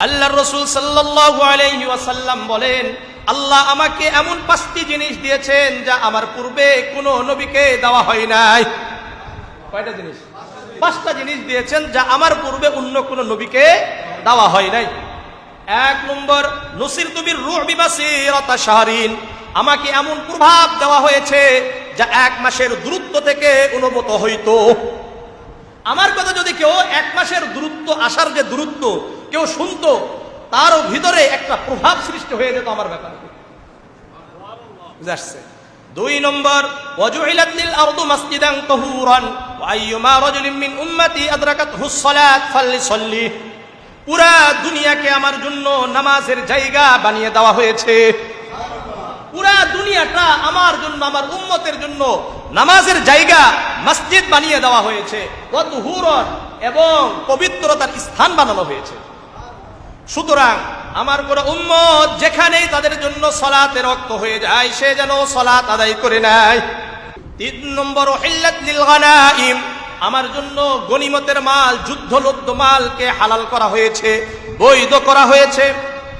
আল্লাহ রসুল সাল্লাল্লাহু আলাইহি বলেন, আল্লাহ আমাকে এমন পাঁচটি জিনিস দিয়েছেন যা আমার পূর্বে কোনো নবীকে দেওয়া হয় নাই। কয়টা জিনিস? পাঁচটা জিনিস দিয়েছেন যা আমার পূর্বে অন্য কোনো নবীকে দেওয়া হয় নাই। এক নম্বর, নসির তুবির রুহ শাহরিন। আমাকে এমন প্রভাব দেওয়া হয়েছে যা এক মাসের দূরত্ব থেকে অনুভূত হইত। আমার কথা যদি কেউ এক মাসের দূরত্ব আসার যে দূরত্ব কেউ শুনতো, তারও ভিতরে একটা প্রভাব সৃষ্টি হয়ে যেত আমার ব্যাপারে। বুঝে আসছে? দুই নম্বর, ওয়াজুইলাত লিল আরদু মাসজিদান তাহুরান, ওয়া আইয়ুমা রাজুলিন মিন উম্মতি আদরাকাতহু সালাত ফালইসাল্লি পুরা দুনিয়াকে আমার জন্য নামাজের জায়গা বানিয়ে দেওয়া হয়েছে। পুরা দুনিয়াটা আমার জন্য, আমার উম্মতের জন্য নামাজের জায়গা, মসজিদ বানিয়ে দেওয়া হয়েছে। এবং পবিত্রতার স্থান বানানো হয়েছে। সুতরাং আমার কোন উম্মত যেখানেই তাদের জন্য সলাতে রক্ত হয়ে যায়, সে যেন সলাত আদায় করে নেয়। তিন নম্বর আমার জন্য গনিমতের মাল, যুদ্ধলব্ধ মালকে হালাল করা হয়েছে, বৈধ করা হয়েছে।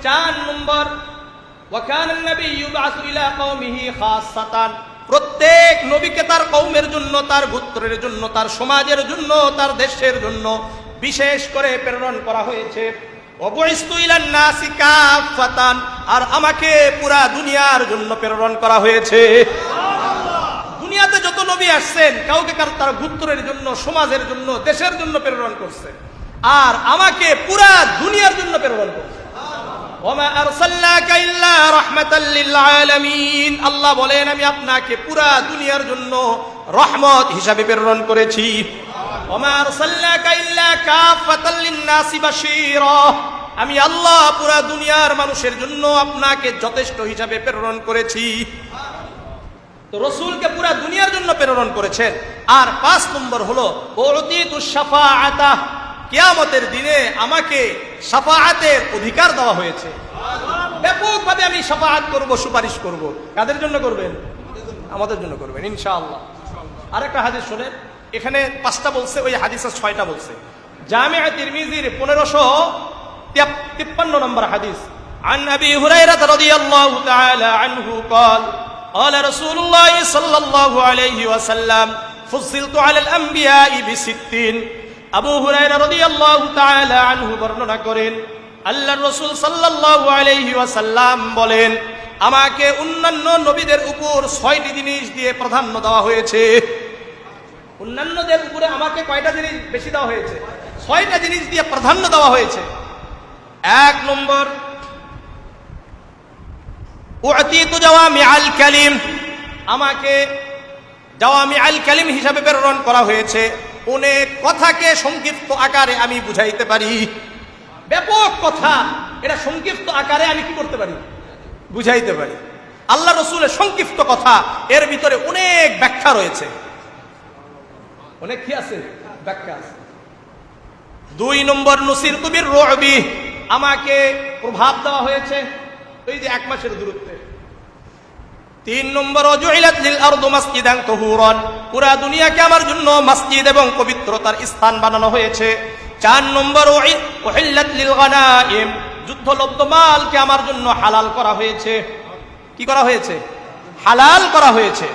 চার নম্বর প্রত্যেক নবীকে তার কৌমের জন্য, তার গোত্রের জন্য, তার সমাজের জন্য, তার দেশের জন্য বিশেষ করে প্রেরণ করা হয়েছে। আর আমাকে পুরা দুনিয়ার জন্য প্রেরণ করা হয়েছে। দুনিয়াতে যত নবী আসছেন, কাউকে কার তার গোত্রের জন্য, সমাজের জন্য, দেশের জন্য প্রেরণ করছে আর আমাকে পুরা দুনিয়ার জন্য প্রেরণ করছে আল্লাহ বলেন, আমি আপনাকে পুরা দুনিয়ার জন্য রহমত হিসাবে প্রেরণ করেছি। আমি আল্লাহ পুরা দুনিয়ার মানুষের জন্য আপনাকে যথেষ্ট হিসাবে প্রেরণ করেছি। তো রসুলকে পুরা দুনিয়ার জন্য প্রেরণ করেছেন। আর পাঁচ নম্বর হলো কিয়ামতের দিনে আমাকে সাফাহাতের অধিকার দেওয়া হয়েছে। ব্যাপকভাবে আমি সাফাহাত করব, সুপারিশ করব। কাদের জন্য করবেন? আমাদের জন্য করবেন, ইনশাআল্লাহ। আরেকটা হাদিস শোনেন। এখানে পাঁচটা বলছে ওই হাদিসের ছয়টা বলছে জামিয়া তিরমিজির পনেরোশো তিপ্পান্ন নম্বর হাদিস عن ابي هريره رضي الله تعالى عنه قال قال رسول الله صلى الله عليه وسلم فصلت على الانبياء بستين আবু হুরায়রা রাদিয়াল্লাহু তাআলা আনহু বর্ণনা করেন আল্লাহর রাসূল সাল্লাল্লাহু আলাইহি ওয়াসাল্লাম বলেন আমাকে অন্যান্য নবীদের উপর ছয়টি জিনিস দিয়ে প্রাধান্য দেওয়া হয়েছে অন্যান্যদের উপরে আমাকে কয়টা জিনিস বেশি দেওয়া হয়েছে? ছয়টা জিনিস দিয়ে প্রাধান্য দেওয়া হয়েছে। এক নম্বর কালিম। আমাকে জাওয়ামি আল কালিম হিসাবে প্রেরণ করা হয়েছে। অনেক কথাকে সংক্ষিপ্ত আকারে আমি বুঝাইতে পারি। ব্যাপক কথা। এটা সংক্ষিপ্ত আকারে আমি কি করতে পারি? বুঝাইতে পারি। আল্লাহ রসুলের সংক্ষিপ্ত কথা। এর ভিতরে অনেক ব্যাখ্যা রয়েছে। অনেক কি আছে? ব্যাখ্যা আছে। দুই নম্বর নসির তুবির রবি, আমাকে প্রভাব দেওয়া হয়েছে এই যে এক মাসের দূরত্বে। তিন নম্বর পুরা দুনিয়াকে আমার জন্য মসজিদ এবং পবিত্রতার স্থান বানানো হয়েছে। চার নম্বর যুদ্ধলব্ধ মালকে আমার জন্য হালাল করা হয়েছে। কি করা হয়েছে? হালাল করা হয়েছে।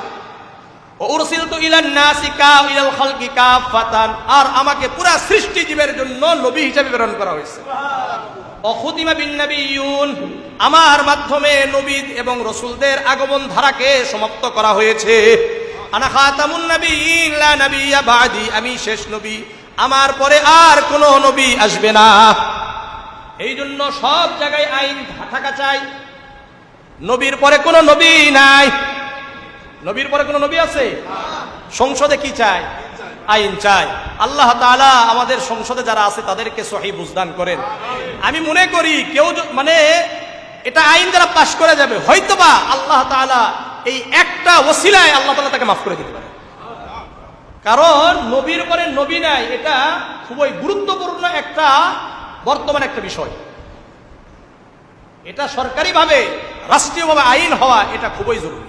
আর আমাকে পুরা সৃষ্টি জীবের জন্য নবী হিসেবে প্রেরণ করা হয়েছে। অখুদিমা বিন নবিয়ুন আমার মাধ্যমে নবী এবং রসুলদের আগমন ধারাকে সমাপ্ত করা হয়েছে। আনা খাতামুন নবিয়িন লা নবিয়্যা বাদি, আমি শেষ নবী। আমার পরে আর কোনো নবী আসবে না। এই জন্য সব জায়গায় আইন থাকা চাই নবীর পরে কোনো নবী নাই। নবীর পরে কোনো নবী আছে? সংসদে কি চায়? আইন চাই আল্লাহ তাআলা আমাদের সংসদে যারা আছে, তাদেরকে সহি বুঝদান করেন। আমি মনে করি কেউ মানে এটা আইন যারা পাশ করে যাবে। হয়তোবা আল্লাহ তাআলা এই একটা ওসিলায় আল্লাহ তালা তাকে মাফ করে দিতে পারে কারণ নবীর পরে নবী নাই, এটা খুবই গুরুত্বপূর্ণ একটা বর্তমান একটা বিষয়। এটা সরকারিভাবে, রাষ্ট্রীয়ভাবে আইন হওয়া এটা খুবই জরুরি।